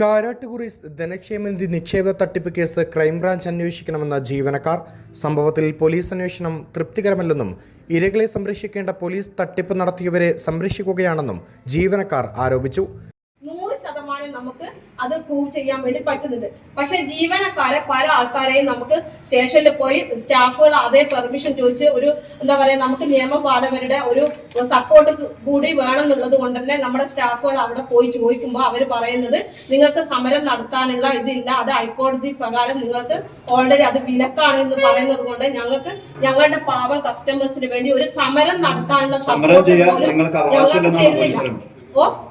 Karattukuri Dhanakshemanidhi നിക്ഷേപ തട്ടിപ്പ് case crime branch അന്വേഷിക്കണമെന്ന ജീവനക്കാർ. സംഭവത്തിൽ പോലീസ് അന്വേഷണം തൃപ്തികരമല്ലെന്നും ഇരകളെ സംരക്ഷിക്കേണ്ട പോലീസ് തട്ടിപ്പ് നടത്തിയവരെ സംരക്ഷിക്കുകയാണെന്നും ജീവനക്കാർ ആരോപിച്ചു. നൂറ് ശതമാനം നമുക്ക് അത് പ്രൂവ് ചെയ്യാൻ വേണ്ടി പറ്റുന്നുണ്ട്. പക്ഷെ ജീവനക്കാരെ പല ആൾക്കാരെയും നമുക്ക് സ്റ്റേഷനിൽ പോയി സ്റ്റാഫുകൾ അതേ പെർമിഷൻ ചോദിച്ച് ഒരു എന്താ പറയാ നമുക്ക് നിയമപാലകരുടെ ഒരു സപ്പോർട്ട് കൂടി വേണമെന്നുള്ളത് കൊണ്ട് തന്നെ നമ്മുടെ സ്റ്റാഫുകൾ അവിടെ പോയി ചോദിക്കുമ്പോൾ അവർ പറയുന്നത് നിങ്ങൾക്ക് സമരം നടത്താനുള്ള ഇതില്ല അത് ഹൈക്കോടതി പ്രകാരം നിങ്ങൾക്ക് ഓൾറെഡി അത് വിലക്കാണ് എന്ന് പറയുന്നത് കൊണ്ട് ഞങ്ങൾക്ക് ഞങ്ങളുടെ പാവം കസ്റ്റമേഴ്സിന് വേണ്ടി ഒരു സമരം നടത്താനുള്ള സപ്പോർട്ട് ഞങ്ങൾക്ക് തരുന്നില്ല.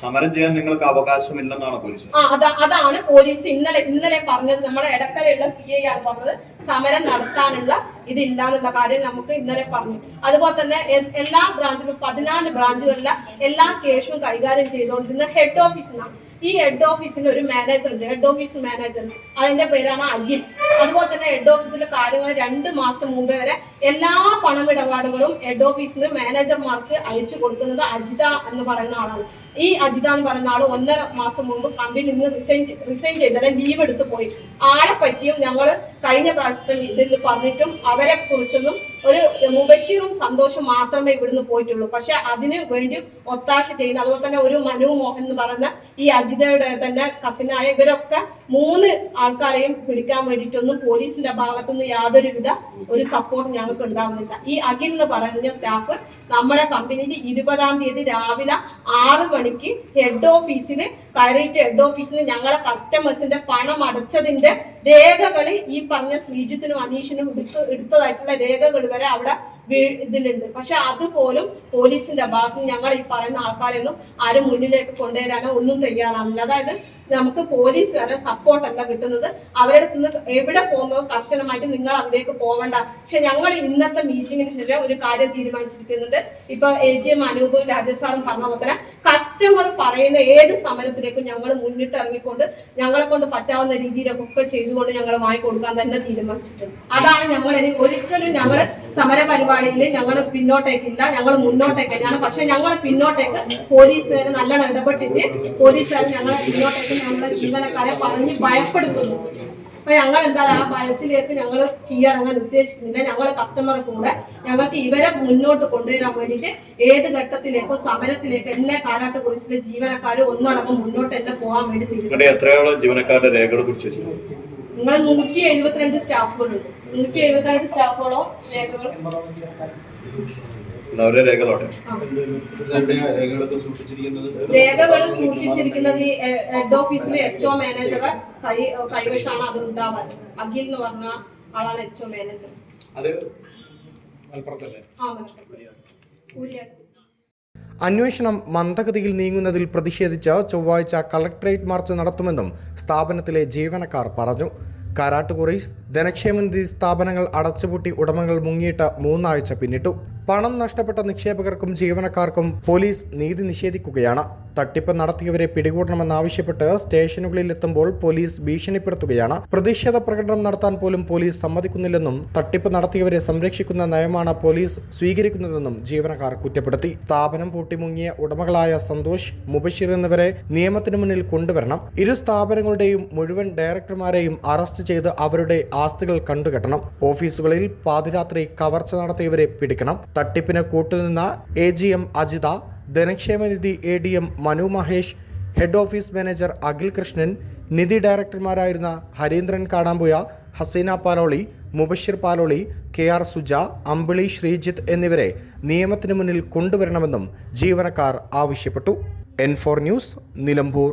സമരം ചെയ്യാൻ നിങ്ങൾക്ക് അവകാശമില്ലെന്നാണ് പോലീസ്? ആ അതാ അതാണ് പോലീസ് ഇന്നലെ ഇന്നലെ പറഞ്ഞത്. നമ്മുടെ ഇടക്കരയുള്ള സി ഐ ആണ് പറഞ്ഞത്. സമരം നടത്താനുള്ള ഇതില്ല എന്നുള്ള കാര്യം നമുക്ക് ഇന്നലെ പറഞ്ഞു. അതുപോലെ തന്നെ എല്ലാ ബ്രാഞ്ചിലും പതിനാല് ബ്രാഞ്ചുകളിലെ എല്ലാ കേസും കൈകാര്യം ചെയ്തുകൊണ്ടിരുന്ന ഹെഡ് ഓഫീസിനാണ് ഈ ഹെഡ് ഓഫീസിന് ഒരു മാനേജർ ഉണ്ട്. ഹെഡ് ഓഫീസ് മാനേജർ അതിന്റെ പേരാണ് അഖിൽ. അതുപോലെ തന്നെ ഹെഡ് ഓഫീസിലെ കാര്യങ്ങൾ രണ്ട് മാസം മുമ്പേ വരെ എല്ലാ പണമിടപാടുകളും ഹെഡ് ഓഫീസിന് മാനേജർമാർക്ക് അയച്ചു കൊടുക്കുന്നത് അജിത എന്ന് പറയുന്ന ആളാണ്. ഈ അജിത എന്ന് പറയുന്ന ആൾ ഒന്നര മാസം മുമ്പ് കമ്പനിയിൽ നിന്ന് റിസൈൻ റിസൈൻ ചെയ്തിട്ട് ലീവ് എടുത്ത് പോയി. ആളെ പറ്റിയും ഞങ്ങൾ കഴിഞ്ഞ പ്രാവശ്യത്തെ ഇതിൽ പറഞ്ഞിട്ടും അവരെ കുറിച്ചൊന്നും ഒരു മുബഷീറും സന്തോഷം മാത്രമേ ഇവിടുന്ന് പോയിട്ടുള്ളൂ. പക്ഷെ അതിന് വേണ്ടി ഒത്താശ ചെയ്യുന്ന അതുപോലെ തന്നെ ഒരു മനു മോഹൻ എന്ന് പറയുന്ന ഈ അജിതയുടെ തന്നെ കസിനായ ഇവരൊക്കെ മൂന്ന് ആൾക്കാരെയും പിടിക്കാൻ വേണ്ടിയിട്ടൊന്നും പോലീസിന്റെ ഭാഗത്തുനിന്ന് യാതൊരുവിധ ഒരു സപ്പോർട്ട് ഞങ്ങൾക്ക് ഉണ്ടാവുന്നില്ല. ഈ അഖിൽ എന്ന് പറയുന്ന സ്റ്റാഫ് നമ്മുടെ കമ്പനിയിൽ ഇരുപതാം തീയതി രാവിലെ ആറ് മണിക്ക് ഹെഡ് ഓഫീസിൽ കയറിയിട്ട് ഹെഡ് ഓഫീസിൽ ഞങ്ങളെ കസ്റ്റമേഴ്സിന്റെ പണം അടച്ചതിന്റെ രേഖകൾ ഈ പറഞ്ഞ ശ്രീജിത്തിനും അനീഷിനും എടുത്ത് എടുത്തതായിട്ടുള്ള രേഖകൾ വരെ അവിടെ ഇതിലുണ്ട്. പക്ഷെ അതുപോലും പോലീസിന്റെ ഭാഗത്ത് ഞങ്ങൾ ഈ പറയുന്ന ആൾക്കാരെയൊന്നും ആരും മുന്നിലേക്ക് കൊണ്ടുവരാനോ ഒന്നും തയ്യാറാവില്ല അതായത് നമുക്ക് പോലീസുകാരെ സപ്പോർട്ട് അല്ല കിട്ടുന്നത്. അവരുടെ നിന്ന് എവിടെ പോകുമ്പോൾ കർശനമായിട്ട് നിങ്ങൾ അവിടേക്ക് പോവണ്ട. പക്ഷെ ഞങ്ങൾ ഇന്നത്തെ മീറ്റിംഗിന് ശേഷം ഒരു കാര്യം തീരുമാനിച്ചിരിക്കുന്നുണ്ട്. ഇപ്പൊ എ ജി എം അനൂപും രാജസ്ഥാനും പറഞ്ഞ പോലെ കസ്റ്റമർ പറയുന്ന ഏത് സമരത്തിലേക്കും ഞങ്ങൾ മുന്നിട്ട് ഇറങ്ങിക്കൊണ്ട് ഞങ്ങളെ കൊണ്ട് പറ്റാവുന്ന രീതിയിലൊക്കെ ചെയ്തുകൊണ്ട് ഞങ്ങൾ വാങ്ങിക്കൊടുക്കാൻ തന്നെ തീരുമാനിച്ചിട്ടുണ്ട്. അതാണ് ഞങ്ങൾ ഒരിക്കലും ഞങ്ങൾ സമര പരിപാടിയിൽ ഞങ്ങൾ പിന്നോട്ടേക്കില്ല. ഞങ്ങൾ മുന്നോട്ടേക്ക് തന്നെയാണ്. പക്ഷെ ഞങ്ങൾ പിന്നോട്ടേക്ക് പോലീസുകാർ നല്ലോണം ഇടപെട്ടിട്ട് പോലീസുകാർ ഞങ്ങളെ പിന്നോട്ടേക്ക് ഞങ്ങളുടെ ജീവനക്കാരെ പറഞ്ഞ് ഭയപ്പെടുത്തുന്നു. അപ്പൊ ഞങ്ങൾ എന്താ ആ ഭയത്തിലേക്ക് ഞങ്ങൾ കീഴടങ്ങാൻ ഉദ്ദേശിക്കുന്നില്ല. ഞങ്ങൾ കസ്റ്റമറെ കൂടെ ഞങ്ങൾക്ക് ഇവരെ മുന്നോട്ട് കൊണ്ടുവരാൻ വേണ്ടിയിട്ട് ഏത് ഘട്ടത്തിലേക്കോ സമരത്തിലേക്കോ എല്ലാ കാലാട്ട് കുറിച്ചിലെ ജീവനക്കാരും ഒന്നടങ്കം മുന്നോട്ട് തന്നെ പോകാൻ വേണ്ടി തീരുമാനം നിങ്ങൾ നൂറ്റി എഴുപത്തിരണ്ട് സ്റ്റാഫുകളുണ്ട്. നൂറ്റി രേഖകൾ? അവരുടെ രേഖകളോടെ. രേഖകളൊക്കെ സൂക്ഷിച്ചിരിക്കുന്നത്? രേഖകൾ സൂക്ഷിച്ചിരിക്കുന്നത് ഹെഡ് ഓഫീസിലെ എച്ച് ഒ മാനേജറെ കൈ കൈവശാണ് അത് ഉണ്ടാവാൻ. അഖിൽ എന്ന് പറഞ്ഞ ആളാണ് എച്ച് ഒ മാനേജർ. അന്വേഷണം മന്ദഗതിയിൽ നീങ്ങുന്നതിൽ പ്രതിഷേധിച്ച് ചൊവ്വാഴ്ച കളക്ടറേറ്റ് മാർച്ച് നടത്തുമെന്നും സ്ഥാപനത്തിലെ ജീവനക്കാർ പറഞ്ഞു. കാരാട്ടുകുറീസ് ധനക്ഷേമനിധി സ്ഥാപനങ്ങൾ അടച്ചുപൂട്ടി ഉടമകൾ മുങ്ങിയിട്ട് മൂന്നാഴ്ച പിന്നിട്ടു. പണം നഷ്ടപ്പെട്ട നിക്ഷേപകർക്കും ജീവനക്കാർക്കും പോലീസ് നീതി നിഷേധിക്കുകയാണ്. തട്ടിപ്പ് നടത്തിയവരെ പിടികൂടണമെന്നാവശ്യപ്പെട്ട് സ്റ്റേഷനുകളിൽ എത്തുമ്പോൾ പോലീസ് ഭീഷണിപ്പെടുത്തുകയാണ്. പ്രതിഷേധ പ്രകടനം നടത്താൻ പോലും പോലീസ് സമ്മതിക്കുന്നില്ലെന്നും തട്ടിപ്പ് നടത്തിയവരെ സംരക്ഷിക്കുന്ന നയമാണ് പോലീസ് സ്വീകരിക്കുന്നതെന്നും ജീവനക്കാർ കുറ്റപ്പെടുത്തി. സ്ഥാപനം പൂട്ടിമുങ്ങിയ ഉടമകളായ സന്തോഷ് മുബഷിർ എന്നിവരെ നിയമത്തിനു മുന്നിൽ കൊണ്ടുവരണം. ഇരു സ്ഥാപനങ്ങളുടെയും മുഴുവൻ ഡയറക്ടർമാരെയും അറസ്റ്റ് ചെയ്ത് അവരുടെ ആസ്തികൾ കണ്ടുകെട്ടണം. ഓഫീസുകളിൽ പാതിരാത്രി കവർച്ച നടത്തിയവരെ പിടിക്കണം. തട്ടിപ്പിന് കൂട്ടുനിന്ന A G M Ajitha Dhanakshemanidhi A D M Manu Mahesh head office manager Akhil Krishnan നിധി ഡയറക്ടർമാരായിരുന്ന ഹരീന്ദ്രൻ കാടാമ്പുയ ഹസീന പാലോളി മുബഷിർ പാലോളി കെ ആർ സുജ അമ്പിളി ശ്രീജിത്ത് എന്നിവരെ നിയമത്തിന് മുന്നിൽ കൊണ്ടുവരണമെന്നും ജീവനക്കാർ ആവശ്യപ്പെട്ടു. N four news Nilambur.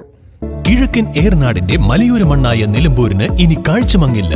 കിഴക്കൻ ഏർനാടിന്റെ മലയോര മണ്ണായ നിലമ്പൂരിന് ഇനി കാഴ്ചമങ്ങില്ല.